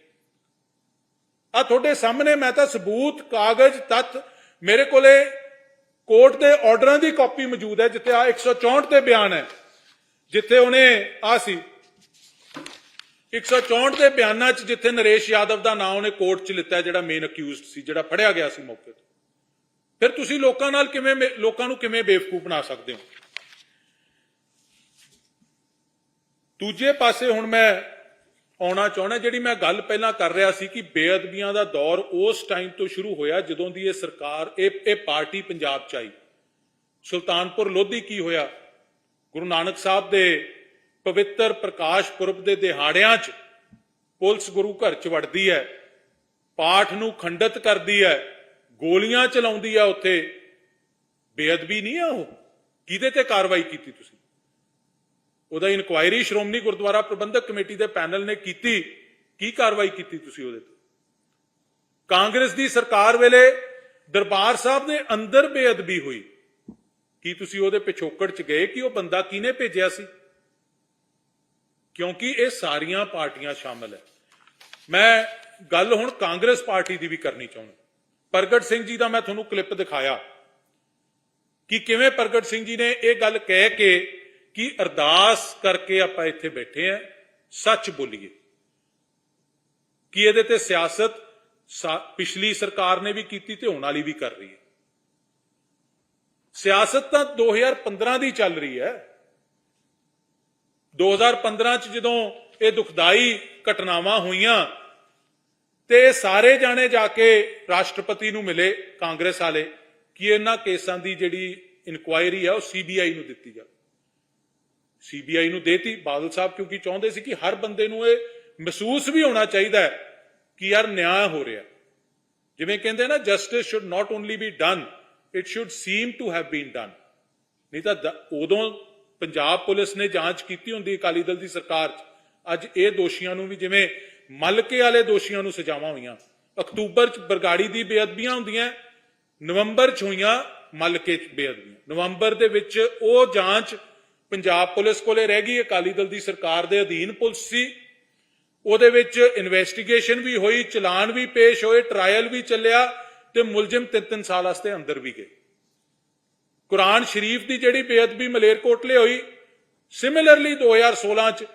ਆ ਤੁਹਾਡੇ ਸਾਹਮਣੇ ਮੈਂ ਤਾਂ ਸਬੂਤ, ਕਾਗਜ਼ ਤੱਤ ਮੇਰੇ ਕੋਲੇ ਕੋਰਟ ਦੇ ਆਰਡਰਾਂ ਦੀ ਕਾਪੀ ਮੌਜੂਦ ਹੈ, ਜਿੱਥੇ ਆ 164 ਤੇ ਬਿਆਨ ਹੈ। ਜਿੱਥੇ ਉਹਨੇ ਆ ਸੀ 164 ਦੇ ਬਿਆਨਾਂ 'ਚ ਜਿੱਥੇ ਨਰੇਸ਼ ਯਾਦਵ ਦਾ ਨਾਮ ਉਹਨੇ ਕੋਰਟ 'ਚ ਲਿੱਤਾ ਜਿਹੜਾ ਮੇਨ ਅਕਿਊਜ਼ਡ ਸੀ, ਜਿਹੜਾ ਫੜਿਆ ਗਿਆ ਸੀ ਮੌਕੇ ਤੇ। ਫਿਰ ਤੁਸੀਂ ਲੋਕਾਂ ਨਾਲ ਕਿਵੇਂ ਮੇ- ਲੋਕਾਂ ਨੂੰ ਕਿਵੇਂ ਬੇਵਕੂਫ ਬਣਾ ਸਕਦੇ ਹੋ? ਦੂਜੇ ਪਾਸੇ ਹੁਣ ਮੈਂ ਆਉਣਾ ਚਾਹਣਾ ਜਿਹੜੀ ਮੈਂ ਗੱਲ ਪਹਿਲਾਂ ਕਰ ਰਿਹਾ ਸੀ ਕਿ ਬੇਅਦਬੀਆਂ ਦਾ ਦੌਰ ਉਸ ਟਾਈਮ ਤੋਂ ਸ਼ੁਰੂ ਹੋਇਆ ਜਦੋਂ ਦੀ ਇਹ ਸਰਕਾਰ, ਇਹ ਇਹ ਪਾਰਟੀ ਪੰਜਾਬ ਚ ਆਈ। ਸੁਲਤਾਨਪੁਰ ਲੋਧੀ ਕੀ ਹੋਇਆ? ਗੁਰੂ ਨਾਨਕ ਸਾਹਿਬ ਦੇ ਪਵਿੱਤਰ ਪ੍ਰਕਾਸ਼ ਪੁਰਬ ਦੇ ਦਿਹਾੜਿਆਂ 'ਚ ਪੁਲਿਸ ਗੁਰੂ ਘਰ 'ਚ ਵੜਦੀ ਹੈ, ਪਾਠ ਨੂੰ ਖੰਡਿਤ ਕਰਦੀ ਹੈ, ਗੋਲੀਆਂ ਚਲਾਉਂਦੀ ਹੈ ਉੱਥੇ। ਬੇਅਦਬੀ ਨਹੀਂ ਆ ਉਹ? ਕਿਹਦੇ ਤੇ ਕਾਰਵਾਈ ਕੀਤੀ ਤੁਸੀਂ? ਉਹਦਾ ਇਨਕੁਆਇਰੀ ਸ਼੍ਰੋਮਣੀ ਗੁਰਦੁਆਰਾ ਪ੍ਰਬੰਧਕ ਕਮੇਟੀ ਦੇ ਪੈਨਲ ਨੇ ਕੀਤੀ। ਕੀ ਕਾਰਵਾਈ ਕੀਤੀ ਤੁਸੀਂ ਉਹਦੇ ਤੇ? ਕਾਂਗਰਸ ਦੀ ਸਰਕਾਰ ਵੇਲੇ ਦਰਬਾਰ ਸਾਹਿਬ ਦੇ ਅੰਦਰ ਬੇਅਦਬੀ ਹੋਈ। ਕੀ ਤੁਸੀਂ ਉਹਦੇ ਪਿਛੋਕੜ ਚ ਗਏ ਕਿ ਉਹ ਬੰਦਾ ਕਿਹਨੇ ਭੇਜਿਆ ਸੀ? ਕਿਉਂਕਿ ਇਹ ਸਾਰੀਆਂ ਪਾਰਟੀਆਂ ਸ਼ਾਮਲ ਹੈ। ਮੈਂ ਗੱਲ ਹੁਣ ਕਾਂਗਰਸ ਪਾਰਟੀ ਦੀ ਵੀ ਕਰਨੀ ਚਾਹੁੰਦਾ। ਪ੍ਰਗਟ ਸਿੰਘ ਜੀ ਦਾ ਮੈਂ ਤੁਹਾਨੂੰ ਕਲਿੱਪ ਦਿਖਾਇਆ। ਕਿ ਕਿਵੇਂ ਪ੍ਰਗਟ ਸਿੰਘ ਜੀ ਨੇ ਇਹ ਗੱਲ ਕਹਿ ਕੇ ਕਿ ਅਰਦਾਸ ਕਰਕੇ ਆਪਾਂ ਇੱਥੇ ਬੈਠੇ ਆ? ਸੱਚ ਬੋਲੀਏ। ਕਿ ਇਹਦੇ ਤੇ ਸਿਆਸਤ ਸਾ- ਪਿਛਲੀ ਸਰਕਾਰ ਨੇ ਵੀ ਕੀਤੀ ਤੇ ਹੁਣ ਵਾਲੀ ਵੀ ਕਰ ਰਹੀ ਹੈ? ਸਿਆਸਤ ਤਾਂ 2015 ਦੀ ਚੱਲ ਰਹੀ ਹੈ। 2015 ਚ ਜਦੋਂ ਇਹ ਦੁਖਦਾਈ ਘਟਨਾਵਾਂ ਹੋਈਆਂ ਤੇ ਸਾਰੇ ਜਾਣੇ ਜਾ ਕੇ ਰਾਸ਼ਟਰਪਤੀ ਨੂੰ ਮਿਲੇ ਕਾਂਗਰਸ ਵਾਲੇ, ਕਿ ਇਹਨਾਂ ਕੇਸਾਂ ਦੀ ਜਿਹੜੀ ਇਨਕੁਆਇਰੀ ਹੈ ਉਹ ਸੀਬੀਆਈ ਨੂੰ ਦਿੱਤੀ ਜਾਵੇ? ਸੀਬੀਆਈ ਨੂੰ ਦੇਤੀ, ਬਾਦਲ ਸਾਹਿਬ ਕਿਉਂਕਿ ਚਾਹੁੰਦੇ ਸੀ ਕਿ ਹਰ ਬੰਦੇ ਨੂੰ ਇਹ ਮਹਿਸੂਸ ਵੀ ਹੋਣਾ ਚਾਹੀਦਾ ਕਿ ਯਾਰ ਨਿਆਂ ਹੋ ਰਿਹਾ ਜਿਵੇਂ ਕਹਿੰਦੇ ਨਾ justice should not only be done it should seem to have been done ਨਹੀਂ ਤਾਂ ਉਦੋਂ ਪੰਜਾਬ ਪੁਲਿਸ ਨੇ ਜਾਂਚ ਕੀਤੀ ਹੁੰਦੀ ਅਕਾਲੀ ਦਲ ਦੀ ਸਰਕਾਰ 'ਚ। ਅੱਜ ਇਹ ਦੋਸ਼ੀਆਂ ਨੂੰ ਵੀ ਜਿਵੇਂ ਮਲਕੇ ਵਾਲੇ ਦੋਸ਼ੀਆਂ ਨੂੰ ਸਜ਼ਾਵਾਂ ਹੋਈਆਂ। ਅਕਤੂਬਰ 'ਚ ਬਰਗਾੜੀ ਦੀ ਬੇਅਦਬੀਆਂ ਹੁੰਦੀਆਂ, ਨਵੰਬਰ 'ਚ ਹੋਈਆਂ ਮਲਕੇ 'ਚ ਬੇਅਦਬੀਆਂ। ਨਵੰਬਰ ਦੇ ਵਿੱਚ ਉਹ ਜਾਂਚ ਪੰਜਾਬ ਪੁਲਿਸ ਕੋਲੇ ਰਹਿ ਗਈ, ਅਕਾਲੀ ਦਲ ਦੀ ਸਰਕਾਰ ਦੇ ਅਧੀਨ ਪੁਲਿਸ ਸੀ। ਉਹਦੇ ਵਿੱਚ ਇਨਵੈਸਟੀਗੇਸ਼ਨ ਵੀ ਹੋਈ, ਚਲਾਨ ਵੀ ਪੇਸ਼ ਹੋਏ ਟਰਾਇਲ ਵੀ ਚੱਲਿਆ ਤੇ ਮੁਲਜ਼ਮ ਤਿੰਨ ਤਿੰਨ ਸਾਲ ਵਾਸਤੇ ਅੰਦਰ ਵੀ ਗਏ। ਕੁਰਾਨ ਸ਼ਰੀਫ ਦੀ ਜਿਹੜੀ ਬੇਅਦਬੀ ਮਲੇਰਕੋਟਲੇ ਹੋਈ ਸਿਮਿਲਰਲੀ 2016 ਚ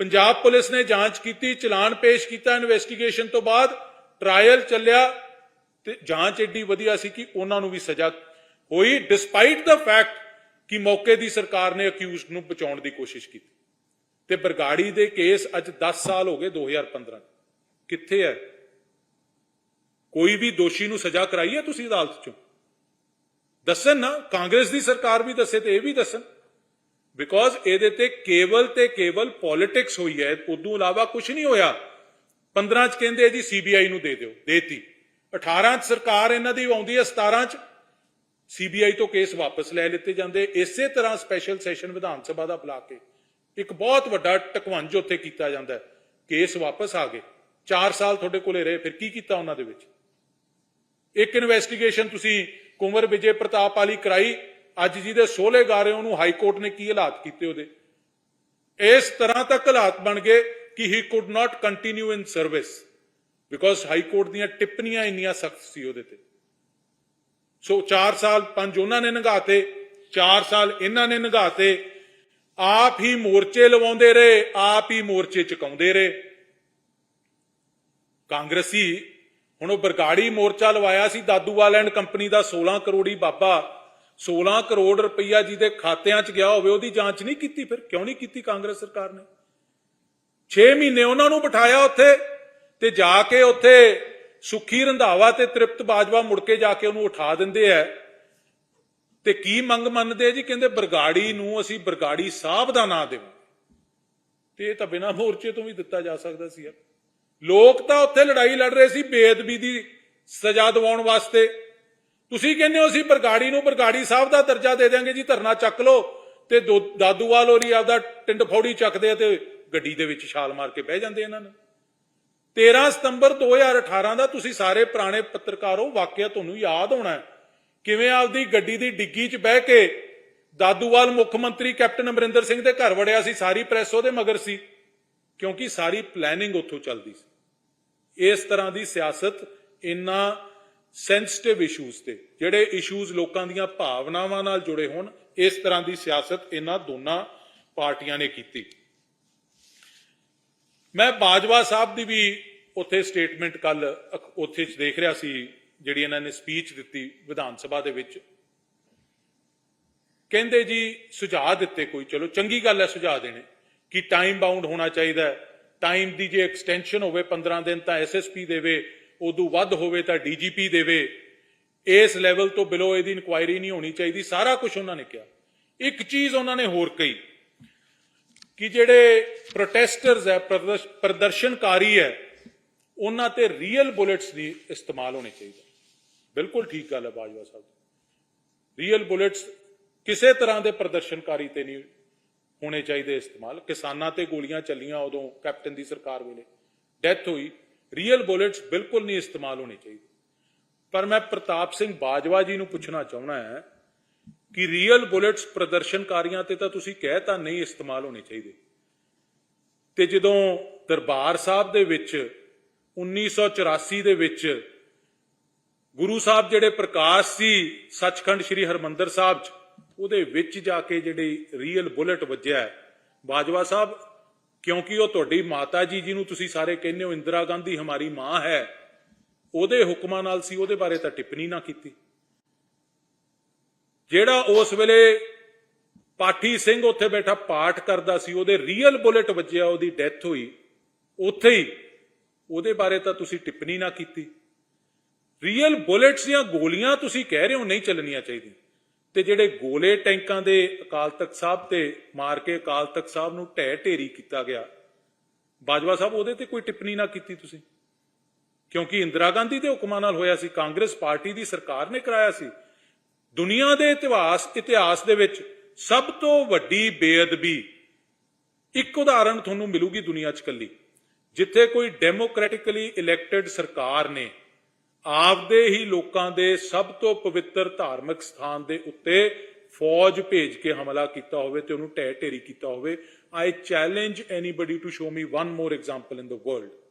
ਪੰਜਾਬ ਪੁਲਿਸ ਨੇ ਜਾਂਚ ਕੀਤੀ, ਚਲਾਨ ਪੇਸ਼ ਕੀਤਾ ਇਨਵੈਸਟੀਗੇਸ਼ਨ ਤੋਂ ਬਾਅਦ ਟਰਾਇਲ ਚੱਲਿਆ ਤੇ ਜਾਂਚ ਏਡੀ ਵਧੀਆ ਸੀ ਕਿ ਉਹਨਾਂ ਨੂੰ ਵੀ ਸਜ਼ਾ ਹੋਈ ਡਿਸਪਾਈਟ ਦਾ ਫੈਕਟ ਕਿ ਮੌਕੇ ਦੀ ਸਰਕਾਰ ਨੇ ਅਕਿਊਜ਼ਡ ਨੂੰ ਬਚਾਉਣ ਦੀ ਕੋਸ਼ਿਸ਼ ਕੀਤੀ। ਤੇ ਬਰਗਾੜੀ ਦੇ ਕੇਸ ਅੱਜ 10 ਸਾਲ ਹੋ ਗਏ 2015 ਕਿੱਥੇ ਹੈ ਕੋਈ ਵੀ ਦੋਸ਼ੀ ਨੂੰ ਸਜ਼ਾ ਕਰਾਈ ਹੈ ਤੁਸੀਂ ਅਦਾਲਤ ਚੋਂ? ਦੱਸਣ ਨਾ, ਕਾਂਗਰਸ ਦੀ ਸਰਕਾਰ ਵੀ ਦੱਸੇ ਤੇ ਇਹ ਵੀ ਦੱਸਣ। ਬਿਕੋਜ਼ ਇਹਦੇ ਤੇ ਕੇਵਲ ਤੇ ਕੇਵਲ ਪੋਲਿਟਿਕਸ ਹੋਈ ਹੈ ਉਦੋਂ ਇਲਾਵਾ ਕੁਝ ਨਹੀਂ ਹੋਇਆ। 15 ਚ ਕਹਿੰਦੇ ਜੀ ਸੀਬੀਆਈ ਨੂੰ ਦੇ ਦਿਓ, ਦੇਤੀ। 18 ਚ ਸਰਕਾਰ ਇਹਨਾਂ ਦੀ ਆਉਂਦੀ ਹੈ 17 ਚ ਸੀਬੀਆਈ ਤੋਂ ਕੇਸ ਵਾਪਸ ਲੈ ਲਿੱਤੇ ਜਾਂਦੇ। ਇਸੇ ਤਰ੍ਹਾਂ ਸਪੈਸ਼ਲ ਸੈਸ਼ਨ ਵਿਧਾਨ ਸਭਾ ਦਾ ਬੁਲਾ ਕੇ ਇੱਕ ਬਹੁਤ ਵੱਡਾ ਟਕਵੰਜ ਉੱਥੇ ਕੀਤਾ ਜਾਂਦਾ ਕੇਸ ਵਾਪਸ ਆ ਗਏ। 4 ਸਾਲ ਤੁਹਾਡੇ ਕੋਲੇ ਰਹੇ, ਫਿਰ ਕੀ ਕੀਤਾ ਉਹਨਾਂ ਦੇ ਵਿੱਚ? ਇੱਕ ਇਨਵੈਸਟੀਗੇਸ਼ਨ ਤੁਸੀਂ ਕੁੰਵਰ ਵਿਜੇ ਪ੍ਰਤਾਪ ਵਾਲੀ ਕਰਾਈ। ਅੱਜ ਜਿਹਦੇ ਸੋਲੇ ਗਾ ਰਹੇ ਉਹਨੂੰ ਹਾਈ ਕੋਰਟ ਨੇ ਕੀ ਹਾਲਾਤ ਕੀਤੇ ਉਹਦੇ? ਇਸ ਤਰ੍ਹਾਂ ਤੱਕ ਹਾਲਾਤ ਬਣ ਗਏ ਕਿ he could not continue in service because high court ਦੀਆਂ ਟਿੱਪਣੀਆਂ ਇੰਨੀਆਂ ਸਖਤ ਸੀ ਉਹਦੇ ਤੇ। ਸੋ 4 ਸਾਲ ਪੰਜ ਉਹਨਾਂ ਨੇ ਨਗਾਤੇ 4 ਸਾਲ ਇਹਨਾਂ ਨੇ ਨਗਾਤੇ। ਆਪ ਹੀ ਮੋਰਚੇ ਲਵਾਉਂਦੇ ਰਹੇ, ਆਪ ਹੀ ਮੋਰਚੇ ਚੁਕਾਉਂਦੇ ਰਹੇ। ਕਾਂਗਰਸੀ, ਹੁਣ ਉਹ ਬਰਗਾੜੀ ਮੋਰਚਾ ਲਵਾਇਆ ਸੀ ਦਾਦੂਵਾਲ ਐਂਡ ਕੰਪਨੀ ਦਾ 16 ਕਰੋੜੀ ਬਾਬਾ। 16 ਕਰੋੜ ਰੁਪਈਆ ਜਿਹਦੇ ਖਾਤਿਆਂ 'ਚ ਗਿਆ ਹੋਵੇ, ਉਹਦੀ ਜਾਂਚ ਨਹੀਂ ਕੀਤੀ ਫਿਰ? ਕਿਉਂ ਨਹੀਂ ਕੀਤੀ ਕਾਂਗਰਸ ਸਰਕਾਰ ਨੇ? 6 ਮਹੀਨੇ ਉਹਨਾਂ ਨੂੰ ਬਿਠਾਇਆ ਉੱਥੇ ਤੇ ਜਾ ਕੇ ਉੱਥੇ ਸੁਖੀ ਰੰਧਾਵਾ ਤੇ ਤ੍ਰਿਪਤ ਬਾਜਵਾ ਮੁੜ ਕੇ ਜਾ ਕੇ ਉਹਨੂੰ ਉਠਾ ਦਿੰਦੇ ਐ। ਤੇ ਕੀ ਮੰਗ ਮੰਨਦੇ ਜੀ? ਕਹਿੰਦੇ ਬਰਗਾੜੀ ਨੂੰ ਅਸੀਂ ਬਰਗਾੜੀ ਸਾਹਿਬ ਦਾ ਨਾਂ ਦੇਵਾਂ ਤੇ ਇਹ ਤਾਂ ਬਿਨਾਂ ਮੋਰਚੇ ਤੋਂ ਵੀ ਦਿੱਤਾ ਜਾ ਸਕਦਾ ਸੀ ਲੋਕ ਤਾਂ ਉੱਥੇ ਲੜਾਈ ਲੜ ਰਹੇ ਸੀ ਬੇਅਦਬੀ ਦੀ ਸਜ਼ਾ ਦਿਵਾਉਣ ਵਾਸਤੇ। ਤੁਸੀਂ ਕਹਿੰਦੇ ਹੋ ਅਸੀਂ ਬਰਗਾੜੀ ਨੂੰ ਬਰਗਾੜੀ ਸਾਹਿਬ ਦਾ ਦਰਜਾ ਦੇ ਦਿਆਂਗੇ ਜੀ, ਧਰਨਾ ਚੱਕ ਲਓ ਤੇ ਦੋ- ਦਾਦੂਵਾਲ ਹੋਰੀ ਆਪਦਾ ਟਿੰਡ ਫੌੜੀ ਚੱਕਦੇ ਆ ਤੇ ਗੱਡੀ ਦੇ ਵਿੱਚ ਛਾਲ ਮਾਰ ਕੇ ਬਹਿ ਜਾਂਦੇ ਇਹਨਾਂ ਨੂੰ। 13 ਸਤੰਬਰ 2018 ਦਾ ਤੁਸੀਂ ਸਾਰੇ ਪੁਰਾਣੇ ਪੱਤਰਕਾਰੋ ਵਾਕਿਆ ਤੁਹਾਨੂੰ ਯਾਦ ਹੋਣਾ ਹੈ। ਕਿਵੇਂ ਆਪਦੀ ਗੱਡੀ ਦੀ ਡਿੱਗੀ 'ਚ ਬਹਿ ਕੇ ਦਾਦੂਵਾਲ ਮੁੱਖ ਮੰਤਰੀ ਕੈਪਟਨ ਅਮਰਿੰਦਰ ਸਿੰਘ ਦੇ ਘਰ ਵੜਿਆ ਸੀ, ਸਾਰੀ ਪ੍ਰੈਸ ਉਹਦੇ ਮਗਰ ਸੀ, ਕਿਉਂਕਿ ਸਾਰੀ ਪਲੈਨਿੰਗ ਉੱਥੋਂ ਚੱਲਦੀ ਸੀ। ਇਸ ਤਰ੍ਹਾਂ ਦੀ ਸਿਆਸਤ ਇੰਨਾ ਸੈਂਸਿਟਿਵ ਇਸ਼ੂਜ਼ ਤੇ, ਜਿਹੜੇ ਇਸ਼ੂਜ਼ ਲੋਕਾਂ ਦੀਆਂ ਭਾਵਨਾਵਾਂ ਨਾਲ ਜੁੜੇ ਹੋਣ, ਇਸ ਤਰ੍ਹਾਂ ਦੀ ਸਿਆਸਤ ਇਹਨਾਂ ਦੋਨਾਂ ਪਾਰਟੀਆਂ ਨੇ ਕੀਤੀ। ਮੈਂ ਬਾਜਵਾ ਸਾਹਿਬ ਦੀ ਵੀ ਉੱਥੇ ਸਟੇਟਮੈਂਟ ਕੱਲ ਉੱਥੇ ਚ ਦੇਖ ਰਿਹਾ ਸੀ, ਜਿਹੜੀ ਇਹਨਾਂ ਨੇ ਸਪੀਚ ਦਿੱਤੀ ਵਿਧਾਨ ਸਭਾ ਦੇ ਵਿੱਚ। ਕਹਿੰਦੇ ਜੀ, ਸੁਝਾਅ ਦਿੱਤੇ ਕੋਈ, ਚਲੋ ਚੰਗੀ ਗੱਲ ਹੈ ਸੁਝਾਅ ਦੇਣੇ, ਕਿ ਟਾਈਮ ਬਾਉਂਡ ਹੋਣਾ ਚਾਹੀਦਾ ਟਾਈਮ ਦੀ ਜੇ ਐਕਸਟੈਂਸ਼ਨ ਹੋਵੇ 15 ਦਿਨ ਤਾਂ ਐਸਐਸਪੀ ਦੇਵੇ, ਉਦੋਂ ਵੱਧ ਹੋਵੇ ਤਾਂ ਡੀਜੀਪੀ ਦੇਵੇ। ਇਸ ਲੈਵਲ ਤੋਂ ਬਿਲੋ ਇਹਦੀ ਇਨਕੁਆਇਰੀ ਨਹੀਂ ਹੋਣੀ ਚਾਹੀਦੀ, ਸਾਰਾ ਕੁਝ ਉਹਨਾਂ ਨੇ ਕਿਹਾ। ਇੱਕ ਚੀਜ਼ ਉਹਨਾਂ ਨੇ ਹੋਰ ਕਹੀ ਕਿ ਜਿਹੜੇ ਪ੍ਰੋਟੈਸਟਰਸ ਹੈ ਪ੍ਰਦਰਸ਼ਨਕਾਰੀ ਹੈ, ਉਹਨਾਂ ਤੇ ਰੀਅਲ ਬੁਲੇਟਸ ਦੀ ਇਸਤੇਮਾਲ ਹੋਣੀ ਚਾਹੀਦੀ ਬਿਲਕੁਲ ਠੀਕ ਗੱਲ ਹੈ ਬਾਜਵਾ ਸਾਹਿਬ। ਰੀਅਲ ਬੁਲੇਟਸ ਕਿਸੇ ਤਰ੍ਹਾਂ ਦੇ ਪ੍ਰਦਰਸ਼ਨਕਾਰੀ ਤੇ ਨਹੀਂ ਹੋਣੇ ਚਾਹੀਦੇ ਇਸਤੇਮਾਲ। ਕਿਸਾਨਾਂ ਤੇ ਗੋਲੀਆਂ ਚੱਲੀਆਂ ਉਦੋਂ ਕੈਪਟਨ ਦੀ ਸਰਕਾਰ ਵੇਲੇ। ਡੈਥ ਹੋਈ। ਰੀਅਲ ਬੁਲੇਟਸ ਬਿਲਕੁਲ ਨਹੀਂ ਇਸਤੇਮਾਲ ਹੋਣੇ ਚਾਹੀਦੇ। ਪਰ ਮੈਂ ਪ੍ਰਤਾਪ ਸਿੰਘ ਬਾਜਵਾ ਜੀ ਨੂੰ ਪੁੱਛਣਾ ਚਾਹੁੰਦਾ ਹਾਂ ਕਿ ਰੀਅਲ ਬੁਲੇਟਸ ਪ੍ਰਦਰਸ਼ਨਕਾਰੀਆਂ ਤੇ ਤਾਂ ਤੁਸੀਂ ਕਹਿ ਤਾਂ ਨਹੀਂ ਇਸਤੇਮਾਲ ਹੋਣੇ ਚਾਹੀਦੇ। ਤੇ ਜਦੋਂ ਦਰਬਾਰ ਸਾਹਿਬ ਦੇ ਵਿੱਚ 1984 ਦੇ ਵਿੱਚ ਗੁਰੂ ਸਾਹਿਬ ਜਿਹੜੇ ਪ੍ਰਕਾਸ਼ ਸੀ, ਸੱਚਖੰਡ ਸ੍ਰੀ ਹਰਮੰਦਰ ਸਾਹਿਬ ਚ, ਉਹਦੇ ਵਿੱਚ ਜਾ ਕੇ ਜਿਹੜੀ ਰੀਅਲ ਬੁਲੇਟ ਵੱਜਿਆ ਬਾਜਵਾ ਸਾਹਿਬ, ਕਿਉਂਕਿ ਉਹ ਤੁਹਾਡੀ ਮਾਤਾ ਜੀ, ਜਿਹਨੂੰ ਤੁਸੀਂ ਸਾਰੇ ਕਹਿੰਦੇ ਹੋ ਇੰਦਰਾ ਗਾਂਧੀ ਹਮਾਰੀ ਮਾਂ ਹੈ, ਉਹਦੇ ਹੁਕਮਾਂ ਨਾਲ ਸੀ, ਉਹਦੇ ਬਾਰੇ ਤਾਂ ਟਿੱਪਣੀ ਨਾ ਕੀਤੀ। ਜਿਹੜਾ ਉਸ ਵੇਲੇ ਪਾਠੀ ਸਿੰਘ ਉੱਥੇ ਬੈਠਾ ਪਾਠ ਕਰਦਾ ਸੀ, ਉਹਦੇ ਰੀਅਲ ਬੁਲੇਟ ਵੱਜਿਆ, ਉਹਦੀ ਡੈਥ ਹੋਈ। ਉੱਥੇ ਹੀ, ਉਹਦੇ ਬਾਰੇ ਤਾਂ ਤੁਸੀਂ ਟਿੱਪਣੀ ਨਾ ਕੀਤੀ। ਰੀਅਲ ਬੁਲੇਟਸ ਜਾਂ ਗੋਲੀਆਂ ਤੁਸੀਂ ਕਹਿ ਰਹੇ ਹੋ ਨਹੀਂ ਚੱਲਣੀਆਂ ਚਾਹੀਦੀਆਂ। ਤੇ ਜਿਹੜੇ ਗੋਲੇ ਟੈਂਕਾਂ ਦੇ ਅਕਾਲ ਤਖਤ ਸਾਹਿਬ ਤੇ ਮਾਰ ਕੇ ਅਕਾਲ ਤਖਤ ਸਾਹਿਬ ਨੂੰ ਢਹਿ ਢੇਰੀ ਕੀਤਾ ਗਿਆ, ਬਾਜਵਾ ਸਾਹਿਬ ਉਹਦੇ ਤੇ ਕੋਈ ਟਿੱਪਣੀ ਨਾ ਕੀਤੀ ਤੁਸੀਂ? ਕਿਉਂਕਿ ਇੰਦਰਾ ਗਾਂਧੀ ਦੇ ਹੁਕਮਾਂ ਨਾਲ ਹੋਇਆ ਸੀ, ਕਾਂਗਰਸ ਪਾਰਟੀ ਦੀ ਸਰਕਾਰ ਨੇ ਕਰਾਇਆ ਸੀ। ਦੁਨੀਆ ਦੇ ਇਤਿਹਾਸ ਇਤਿਹਾਸ ਦੇ ਵਿੱਚ ਸਭ ਤੋਂ ਵੱਡੀ ਬੇਅਦਬੀ ਇੱਕ ਉਦਾਹਰਣ ਤੁਹਾਨੂੰ ਮਿਲੂਗੀ ਦੁਨੀਆ 'ਚ ਕੱਲੀ ਜਿੱਥੇ ਕੋਈ ਡੈਮੋਕ੍ਰੈਟਿਕਲੀ ਇਲੈਕਟਿਡ ਸਰਕਾਰ ਨੇ ਆਪਦੇ ਹੀ ਲੋਕਾਂ ਦੇ ਸਭ ਤੋਂ ਪਵਿੱਤਰ ਧਾਰਮਿਕ ਸਥਾਨ ਦੇ ਉੱਤੇ ਫੌਜ ਭੇਜ ਕੇ ਹਮਲਾ ਕੀਤਾ ਹੋਵੇ ਤੇ ਉਹਨੂੰ ਢਹਿ ਢੇਰੀ ਕੀਤਾ ਹੋਵੇ। I challenge anybody to show me one more example in the world